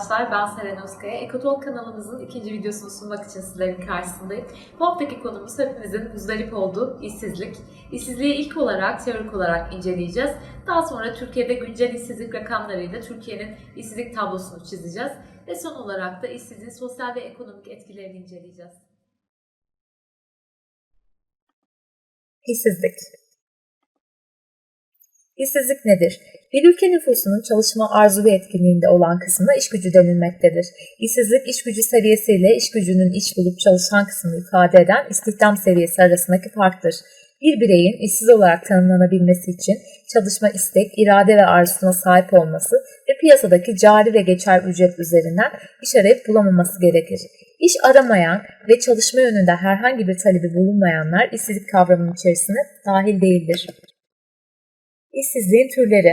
arkadaşlar, ben Seren Özkaya. Ekotol kanalımızın ikinci videosunu sunmak için sizlerin karşısındayım. Bu haftaki konumuz hepimizin muzdarip olduğu işsizlik. İşsizliği ilk olarak, teorik olarak inceleyeceğiz. Daha sonra Türkiye'de güncel işsizlik rakamlarıyla Türkiye'nin işsizlik tablosunu çizeceğiz. Ve son olarak da işsizliğin sosyal ve ekonomik etkilerini inceleyeceğiz. İşsizlik. İşsizlik nedir? Bir ülke nüfusunun çalışma arzu ve etkinliğinde olan kısmına iş gücü denilmektedir. İşsizlik, iş gücü seviyesiyle iş gücünün iş bulup çalışan kısmını ifade eden istihdam seviyesi arasındaki farktır. Bir bireyin işsiz olarak tanımlanabilmesi için çalışma istek, irade ve arzusuna sahip olması ve piyasadaki cari ve geçer ücret üzerinden iş arayıp bulamaması gerekir. İş aramayan ve çalışma yönünde herhangi bir talebi bulunmayanlar işsizlik kavramının içerisine dahil değildir. İşsizliğin türleri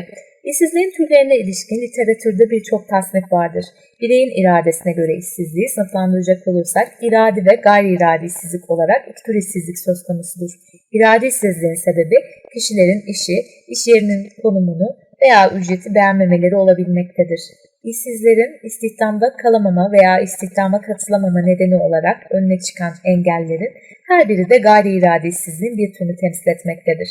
İşsizliğin türlerine ilişkin literatürde birçok tasnif vardır. Bireyin iradesine göre işsizliği sınıflandıracak olursak iradi ve gayri iradi işsizlik olarak iki tür işsizlik söz konusudur. İradi işsizliğin sebebi kişilerin işi, iş yerinin konumunu veya ücreti beğenmemeleri olabilmektedir. İşsizlerin istihdamda kalamama veya istihdama katılamama nedeni olarak önüne çıkan engellerin her biri de gayri iradi işsizliğin bir türünü temsil etmektedir.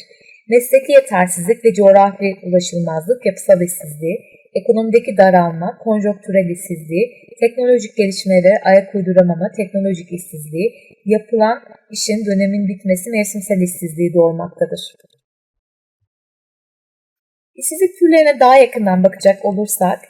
Mesleki yetersizlik ve coğrafi ulaşılmazlık, yapısal işsizliği, ekonomideki daralma, konjonktürel işsizliği, teknolojik gelişmelere ayak uyduramama, teknolojik işsizliği, yapılan işin dönemin bitmesi mevsimsel işsizliği doğurmaktadır. İşsizlik türlerine daha yakından bakacak olursak,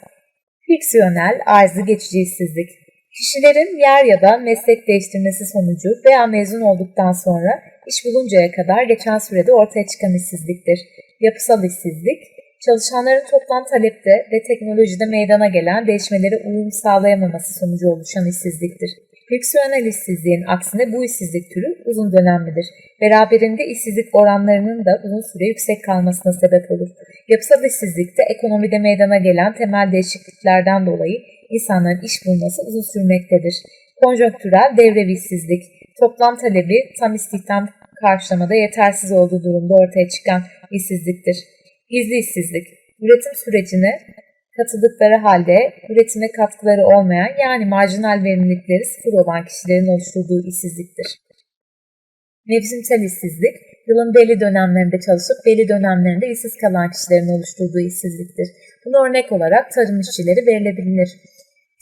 friksiyonel, arzı geçici işsizlik, kişilerin yer ya da meslek değiştirmesi sonucu veya mezun olduktan sonra iş buluncaya kadar geçen sürede ortaya çıkan işsizliktir. Yapısal işsizlik, çalışanların toplam talepte ve teknolojide meydana gelen değişmelere uyum sağlayamaması sonucu oluşan işsizliktir. Friksiyonel işsizliğin aksine bu işsizlik türü uzun dönemlidir. Beraberinde işsizlik oranlarının da uzun süre yüksek kalmasına sebep olur. Yapısal işsizlikte ekonomide meydana gelen temel değişikliklerden dolayı insanların iş bulması uzun sürmektedir. Konjonktürel devrevi işsizlik, toplam talebi tam istihdam karşılamada yetersiz olduğu durumda ortaya çıkan işsizliktir. Gizli işsizlik, üretim sürecine katıldıkları halde üretime katkıları olmayan yani marjinal verimlilikleri sıfır olan kişilerin oluşturduğu işsizliktir. Mevsimsel işsizlik, yılın belli dönemlerinde çalışıp belli dönemlerinde işsiz kalan kişilerin oluşturduğu işsizliktir. Buna örnek olarak tarım işçileri verilebilir.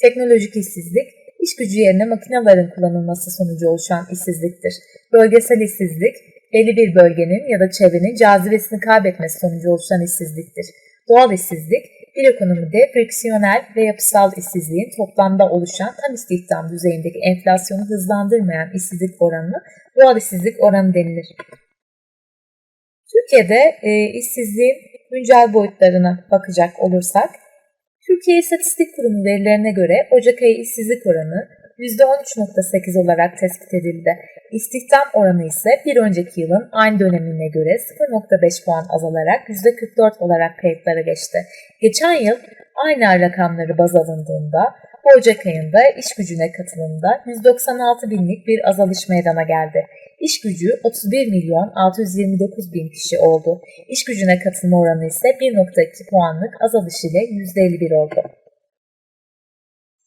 Teknolojik işsizlik, iş gücü yerine makinelerin kullanılması sonucu oluşan işsizliktir. Bölgesel işsizlik, belli bir bölgenin ya da çevrenin cazibesini kaybetmesi sonucu oluşan işsizliktir. Doğal işsizlik, bir ekonomide friksiyonel ve yapısal işsizliğin toplamda oluşan tam istihdam düzeyindeki enflasyonu hızlandırmayan işsizlik oranına doğal işsizlik oranı denilir. Türkiye'de e, işsizliğin güncel boyutlarına bakacak olursak, Türkiye İstatistik Kurumu verilerine göre Ocak ayı işsizlik oranı %13.8 olarak tespit edildi. İstihdam oranı ise bir önceki yılın aynı dönemine göre 0.5 puan azalarak %44 olarak kayıtlara geçti. Geçen yıl aynı ay rakamları baz alındığında Ocak ayında iş gücüne katılımda 196 binlik bir azalış meydana geldi. İş gücü 31 milyon 629 bin kişi oldu. İş gücüne katılma oranı ise 1.2 puanlık azalış ile %51 oldu.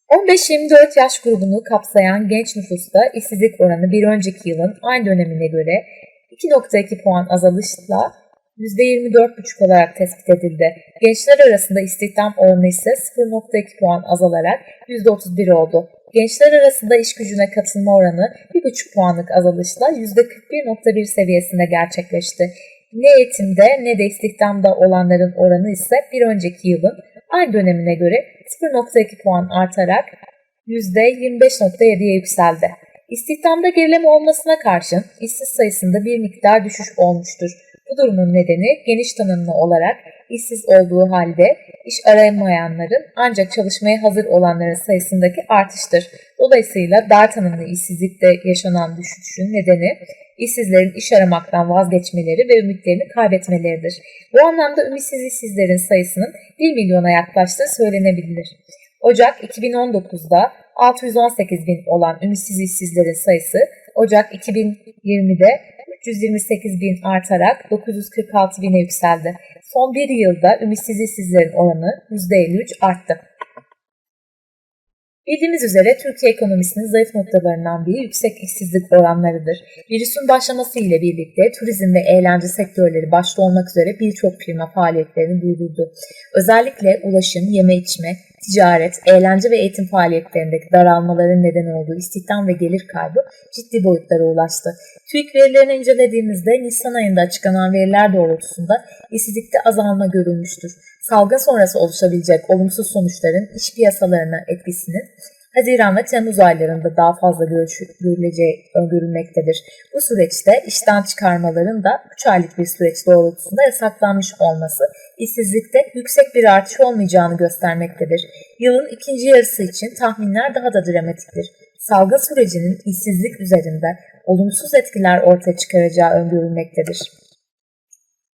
15-24 yaş grubunu kapsayan genç nüfusta işsizlik oranı bir önceki yılın aynı dönemine göre 2.2 puan azalışla %24,5 olarak tespit edildi. Gençler arasında istihdam oranı ise 0.2 puan azalarak %31 oldu. Gençler arasında iş gücüne katılma oranı 1,5 puanlık azalışla %41.1 seviyesinde gerçekleşti. Ne eğitimde ne de istihdamda olanların oranı ise bir önceki yılın aynı dönemine göre 0.2 puan artarak %25.7'ye yükseldi. İstihdamda gerileme olmasına karşın işsiz sayısında bir miktar düşüş olmuştur. Bu durumun nedeni geniş tanımlı olarak işsiz olduğu halde iş aramayanların ancak çalışmaya hazır olanların sayısındaki artıştır. Dolayısıyla dar tanımlı işsizlikte yaşanan düşüşün nedeni işsizlerin iş aramaktan vazgeçmeleri ve ümitlerini kaybetmeleridir. Bu anlamda ümitsiz işsizlerin sayısının 1 milyona yaklaştığı söylenebilir. Ocak 2019'da 618 bin olan ümitsiz işsizlerin sayısı Ocak 2020'de 328 bin artarak 946 bine yükseldi. Son bir yılda ümitsiz işsizlerin oranı %53 arttı. Bildiğimiz üzere Türkiye ekonomisinin zayıf noktalarından biri yüksek işsizlik oranlarıdır. Virüsün başlaması ile birlikte turizm ve eğlence sektörleri başta olmak üzere birçok firma faaliyetlerini durdurdu. Özellikle ulaşım, yeme içme, ticaret, eğlence ve eğitim faaliyetlerindeki daralmaların neden olduğu istihdam ve gelir kaybı ciddi boyutlara ulaştı. TÜİK verilerini incelediğimizde Nisan ayında açıklanan veriler doğrultusunda işsizlikte azalma görülmüştür. Salgın sonrası oluşabilecek olumsuz sonuçların iş piyasalarına etkisinin Haziran ve Temmuz aylarında daha fazla görüleceği öngörülmektedir. Bu süreçte işten çıkarmaların da 3 aylık bir süreç doğrultusunda yasaklanmış olması işsizlikte yüksek bir artış olmayacağını göstermektedir. Yılın ikinci yarısı için tahminler daha da dramatiktir. Salgın sürecinin işsizlik üzerinde olumsuz etkiler ortaya çıkaracağı öngörülmektedir.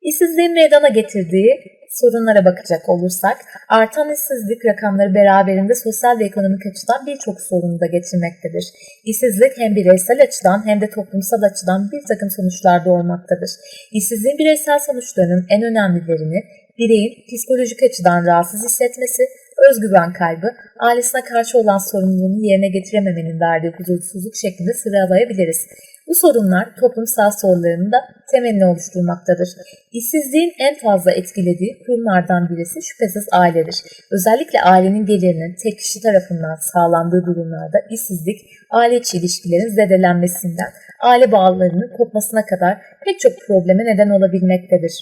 İşsizliğin meydana getirdiği sorunlara bakacak olursak, artan işsizlik rakamları beraberinde sosyal ve ekonomik açıdan birçok sorunu da getirmektedir. İşsizlik hem bireysel açıdan hem de toplumsal açıdan bir takım sonuçlar doğurmaktadır. İşsizliğin bireysel sonuçlarının en önemlilerini bireyin psikolojik açıdan rahatsız hissetmesi, özgüven kaybı, ailesine karşı olan sorumluluğunu yerine getirememenin verdiği huzursuzluk şeklinde sıralayabiliriz. Bu sorunlar toplumsal sorunların da temelini oluşturmaktadır. İşsizliğin en fazla etkilediği kurumlardan birisi şüphesiz ailedir. Özellikle ailenin gelirinin tek kişi tarafından sağlandığı durumlarda işsizlik, aile içi ilişkilerin zedelenmesinden, aile bağlarının kopmasına kadar pek çok probleme neden olabilmektedir.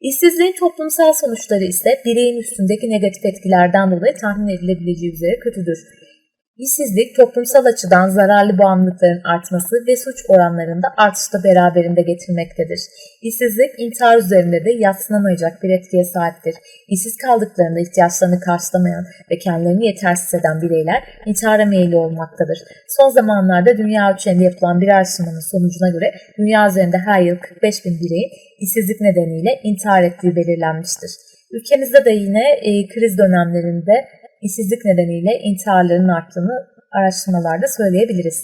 İşsizliğin toplumsal sonuçları ise bireyin üstündeki negatif etkilerden dolayı tahmin edilebileceği üzere kötüdür. İşsizlik toplumsal açıdan zararlı bağımlılıkların artması ve suç oranlarında artışta beraberinde getirmektedir. İşsizlik intihar üzerinde de yatsınamayacak bir etkiye sahiptir. İşsiz kaldıklarında ihtiyaçlarını karşılamayan ve kendilerini yetersiz eden bireyler intihara meyilli olmaktadır. Son zamanlarda dünya ölçeğinde yapılan bir araştırmanın sonucuna göre dünya üzerinde her yıl 45 bin bireyin işsizlik nedeniyle intihar ettiği belirlenmiştir. Ülkemizde de yine e, kriz dönemlerinde işsizlik nedeniyle intiharların arttığını araştırmalarda söyleyebiliriz.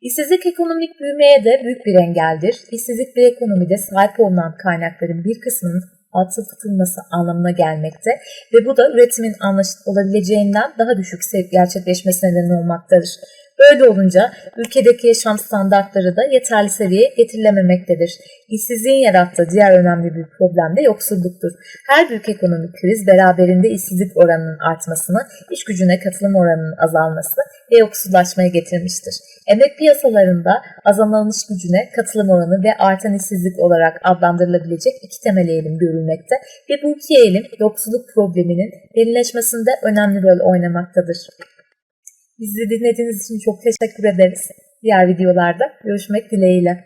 İşsizlik ekonomik büyümeye de büyük bir engeldir. İşsizlik bir ekonomide sahip olunan kaynakların bir kısmının atılması anlamına gelmekte ve bu da üretimin anlaşılan olabileceğinden daha düşük gerçekleşmesine neden olmaktadır. Böyle olunca ülkedeki yaşam standartları da yeterli seviyeye getirilememektedir. İşsizliğin yarattığı diğer önemli bir problem de yoksulluktur. Her büyük ekonomik kriz beraberinde işsizlik oranının artmasını, iş gücüne katılım oranının azalmasını ve yoksullaşmaya getirmiştir. Emek piyasalarında azalan iş gücüne katılım oranı ve artan işsizlik olarak adlandırılabilecek iki temel eğilim görülmekte ve bu iki eğilim yoksulluk probleminin derinleşmesinde önemli rol oynamaktadır. Bizi dinlediğiniz için çok teşekkür ederiz. Diğer videolarda görüşmek dileğiyle.